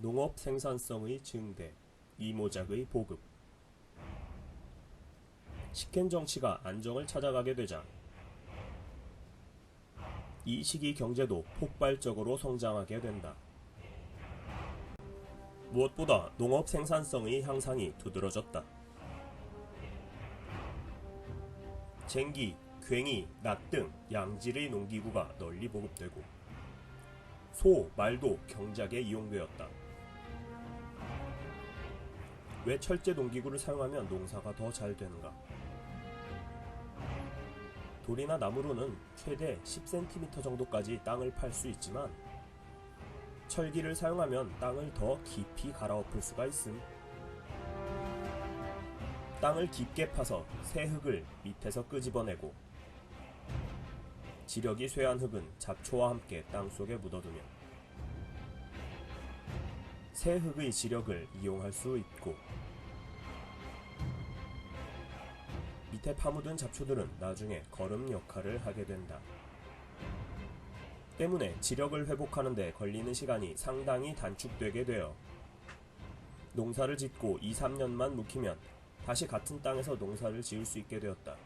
농업 생산성의 증대, 이모작의 보급. 식행 정치가 안정을 찾아가게 되자 이 시기 경제도 폭발적으로 성장하게 된다. 무엇보다 농업 생산성의 향상이 두드러졌다. 쟁기, 괭이, 낫 등 양질의 농기구가 널리 보급되고 소, 말도 경작에 이용되었다. 왜 철제 농기구를 사용하면 농사가 더 잘 되는가? 돌이나 나무로는 최대 10cm 정도까지 땅을 팔 수 있지만 철기를 사용하면 땅을 더 깊이 갈아엎을 수가 있음. 땅을 깊게 파서 새 흙을 밑에서 끄집어내고 지력이 쇠한 흙은 잡초와 함께 땅 속에 묻어두면 새 흙의 지력을 이용할 수 있고 밑에 파묻은 잡초들은 나중에 거름 역할을 하게 된다. 때문에 지력을 회복하는데 걸리는 시간이 상당히 단축되게 되어 농사를 짓고 2, 3년만 묵히면 다시 같은 땅에서 농사를 지을 수 있게 되었다.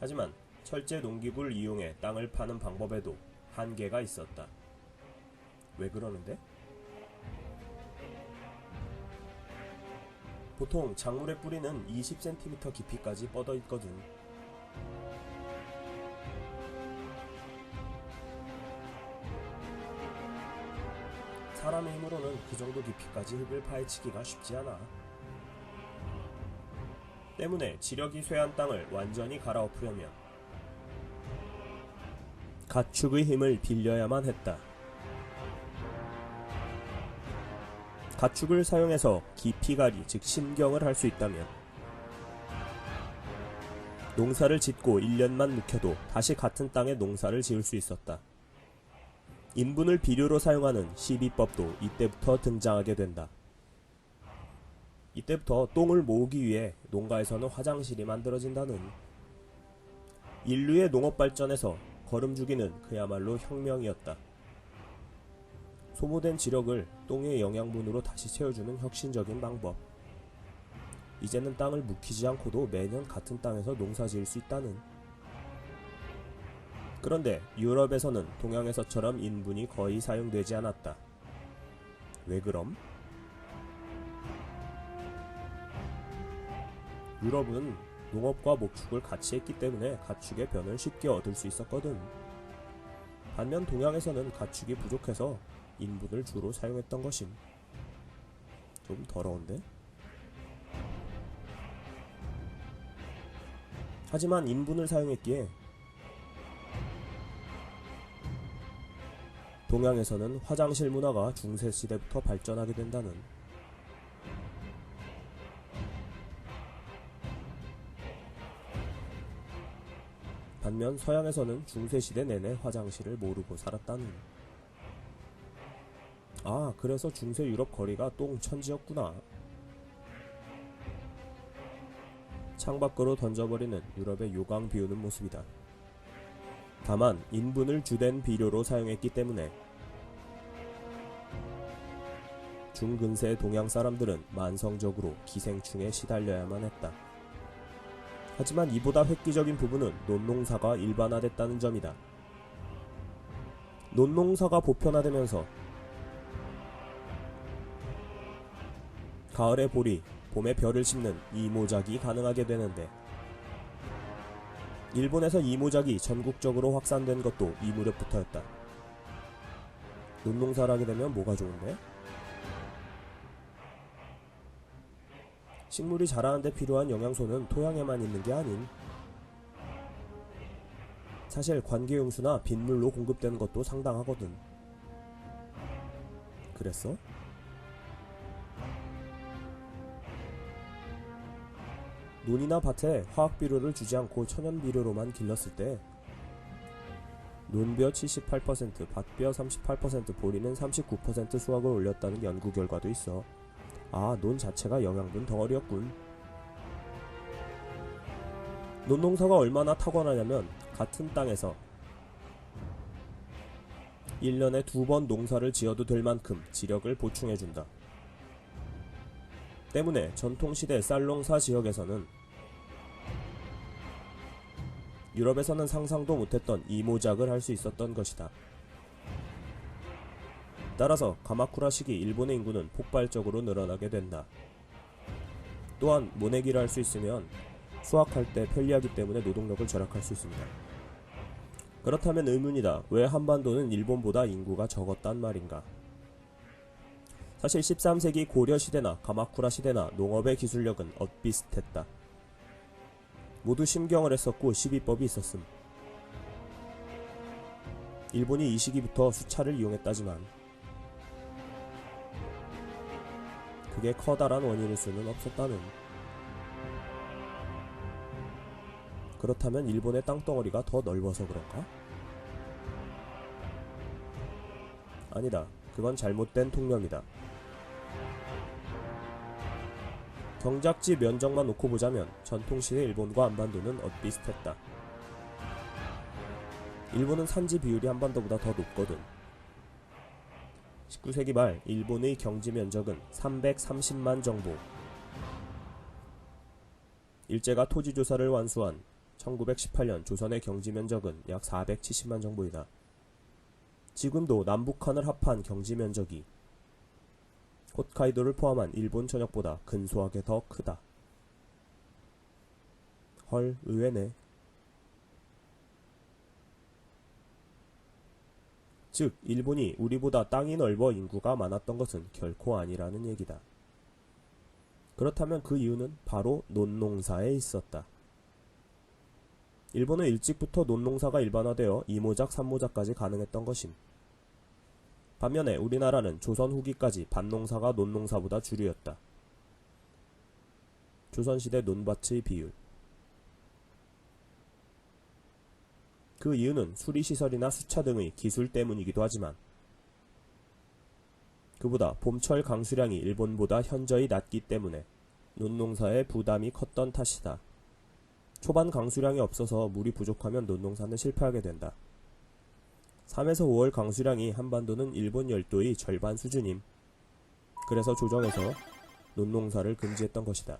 하지만 철제 농기구를 이용해 땅을 파는 방법에도 한계가 있었다. 왜 그러는데? 보통 작물의 뿌리는 20cm 깊이까지 뻗어 있거든. 사람의 힘으로는 그 정도 깊이까지 흙을 파헤치기가 쉽지 않아. 때문에 지력이 쇠한 땅을 완전히 갈아엎으려면 가축의 힘을 빌려야만 했다. 가축을 사용해서 깊이갈이 즉 심경을 할 수 있다면 농사를 짓고 1년만 묵혀도 다시 같은 땅에 농사를 지을 수 있었다. 인분을 비료로 사용하는 시비법도 이때부터 등장하게 된다. 이때부터 똥을 모으기 위해 농가에서는 화장실이 만들어진다는 인류의 농업 발전에서 거름주기는 그야말로 혁명이었다. 소모된 지력을 똥의 영양분으로 다시 채워주는 혁신적인 방법. 이제는 땅을 묵히지 않고도 매년 같은 땅에서 농사 지을 수 있다는. 그런데 유럽에서는 동양에서처럼 인분이 거의 사용되지 않았다. 왜 그럼? 유럽은 농업과 목축을 같이 했기 때문에 가축의 변을 쉽게 얻을 수 있었거든. 반면 동양에서는 가축이 부족해서 인분을 주로 사용했던 것임. 좀 더러운데? 하지만 인분을 사용했기에 동양에서는 화장실 문화가 중세 시대부터 발전하게 된다는 반면 서양에서는 중세 시대 내내 화장실을 모르고 살았다는 아, 그래서 중세 유럽 거리가 똥천지였구나. 창밖으로 던져버리는 유럽의 요강 비우는 모습이다. 다만 인분을 주된 비료로 사용했기 때문에 중근세 동양 사람들은 만성적으로 기생충에 시달려야만 했다. 하지만 이보다 획기적인 부분은 논농사가 일반화됐다는 점이다. 논농사가 보편화되면서 가을의 보리, 봄에 별을 심는 이모작이 가능하게 되는데 일본에서 이모작이 전국적으로 확산된 것도 이 무렵부터였다. 논농사를 하게 되면 뭐가 좋은데? 식물이 자라는데 필요한 영양소는 토양에만 있는 게 아닌 사실 관계용수나 빗물로 공급되는 것도 상당하거든. 그랬어? 논이나 밭에 화학 비료를 주지 않고 천연 비료로만 길렀을 때 논벼 78%, 밭벼 38%, 보리는 39% 수확을 올렸다는 연구 결과도 있어. 아, 논 자체가 영양분 덩어리였군. 논농사가 얼마나 타고나냐면 같은 땅에서 1년에 두 번 농사를 지어도 될 만큼 지력을 보충해준다. 때문에 전통시대 쌀농사 지역에서는 유럽에서는 상상도 못했던 이모작을 할 수 있었던 것이다. 따라서 가마쿠라 시기 일본의 인구는 폭발적으로 늘어나게 된다. 또한 모내기를 할 수 있으면 수확할 때 편리하기 때문에 노동력을 절약할 수 있습니다. 그렇다면 의문이다. 왜 한반도는 일본보다 인구가 적었단 말인가? 사실 13세기 고려 시대나 가마쿠라 시대나 농업의 기술력은 엇비슷했다. 모두 심경을 했었고 시비법이 있었음. 일본이 이 시기부터 수차를 이용했다지만 그게 커다란 원인일 수는 없었다는. 그렇다면 일본의 땅덩어리가 더 넓어서 그런가? 아니다. 그건 잘못된 통념이다. 경작지 면적만 놓고 보자면 전통시대 일본과 한반도는 엇비슷했다. 일본은 산지 비율이 한반도보다 더 높거든. 19세기 말 일본의 경지 면적은 330만 정도. 일제가 토지 조사를 완수한 1918년 조선의 경지 면적은 약 470만 정도이다. 지금도 남북한을 합한 경지 면적이 홋카이도를 포함한 일본 전역보다 근소하게 더 크다. 헐, 의외네. 즉, 일본이 우리보다 땅이 넓어 인구가 많았던 것은 결코 아니라는 얘기다. 그렇다면 그 이유는 바로 논농사에 있었다. 일본은 일찍부터 논농사가 일반화되어 이모작, 삼모작까지 가능했던 것임. 반면에 우리나라는 조선 후기까지 밭농사가 논농사보다 주류였다. 조선시대 논밭의 비율. 그 이유는 수리시설이나 수차 등의 기술 때문이기도 하지만 그보다 봄철 강수량이 일본보다 현저히 낮기 때문에 논농사의 부담이 컸던 탓이다. 초반 강수량이 없어서 물이 부족하면 논농사는 실패하게 된다. 3에서 5월 강수량이 한반도는 일본 열도의 절반 수준임. 그래서 조정에서 논농사를 금지했던 것이다.